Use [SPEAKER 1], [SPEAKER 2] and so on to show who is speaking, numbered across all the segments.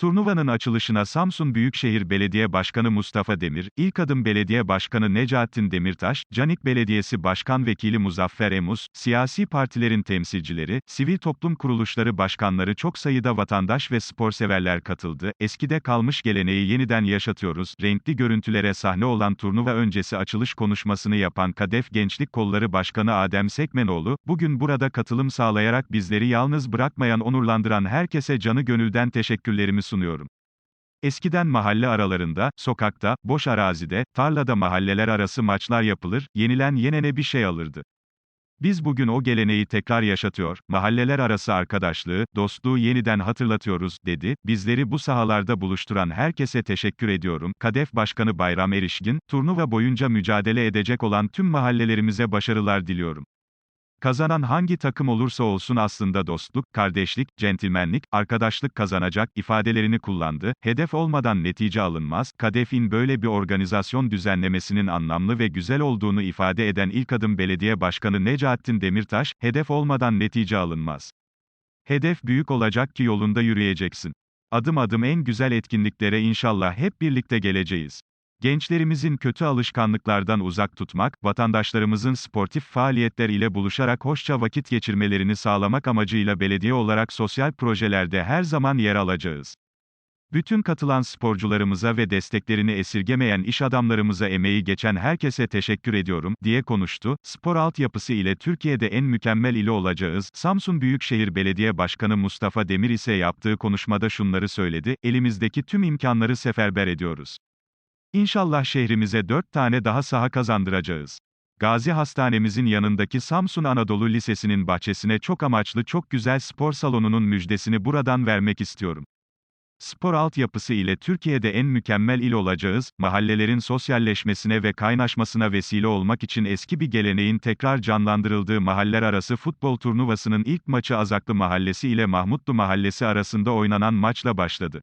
[SPEAKER 1] Turnuvanın açılışına Samsun Büyükşehir Belediye Başkanı Mustafa Demir, İlk Adım Belediye Başkanı Necaettin Demirtaş, Canik Belediyesi Başkan Vekili Muzaffer Emus, siyasi partilerin temsilcileri, sivil toplum kuruluşları başkanları çok sayıda vatandaş ve sporseverler katıldı. Eskide kalmış geleneği yeniden yaşatıyoruz. Renkli görüntülere sahne olan turnuva öncesi açılış konuşmasını yapan Kadef Gençlik Kolları Başkanı Adem Sekmenoğlu, bugün burada katılım sağlayarak bizleri yalnız bırakmayan onurlandıran herkese canı gönülden teşekkürlerimi sunuyorum. Eskiden mahalle aralarında, sokakta, boş arazide, tarlada mahalleler arası maçlar yapılır, yenilen yenene bir şey alırdı. Biz bugün o geleneği tekrar yaşatıyor, mahalleler arası arkadaşlığı, dostluğu yeniden hatırlatıyoruz, dedi. Bizleri bu sahalarda buluşturan herkese teşekkür ediyorum. Kadef Başkanı Bayram Erişkin, turnuva boyunca mücadele edecek olan tüm mahallelerimize başarılar diliyorum. Kazanan hangi takım olursa olsun aslında dostluk, kardeşlik, centilmenlik, arkadaşlık kazanacak ifadelerini kullandı. Hedef olmadan netice alınmaz. Kadef'in böyle bir organizasyon düzenlemesinin anlamlı ve güzel olduğunu ifade eden ilk adım belediye başkanı Necaettin Demirtaş, hedef olmadan netice alınmaz. Hedef büyük olacak ki yolunda yürüyeceksin. Adım adım en güzel etkinliklere inşallah hep birlikte geleceğiz. Gençlerimizin kötü alışkanlıklardan uzak tutmak, vatandaşlarımızın sportif faaliyetler ile buluşarak hoşça vakit geçirmelerini sağlamak amacıyla belediye olarak sosyal projelerde her zaman yer alacağız. Bütün katılan sporcularımıza ve desteklerini esirgemeyen iş adamlarımıza emeği geçen herkese teşekkür ediyorum, diye konuştu. Spor altyapısı ile Türkiye'de en mükemmel ili olacağız. Samsun Büyükşehir Belediye Başkanı Mustafa Demir ise yaptığı konuşmada şunları söyledi, elimizdeki tüm imkanları seferber ediyoruz. İnşallah şehrimize dört tane daha saha kazandıracağız. Gazi Hastanemizin yanındaki Samsun Anadolu Lisesi'nin bahçesine çok amaçlı çok güzel spor salonunun müjdesini buradan vermek istiyorum. Spor altyapısı ile Türkiye'de en mükemmel il olacağız, mahallelerin sosyalleşmesine ve kaynaşmasına vesile olmak için eski bir geleneğin tekrar canlandırıldığı mahaller arası futbol turnuvasının ilk maçı Azaklı Mahallesi ile Mahmutlu Mahallesi arasında oynanan maçla başladı.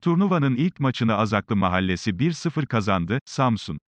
[SPEAKER 1] Turnuvanın ilk maçını Azaklı Mahallesi 1-0 kazandı, Samsun.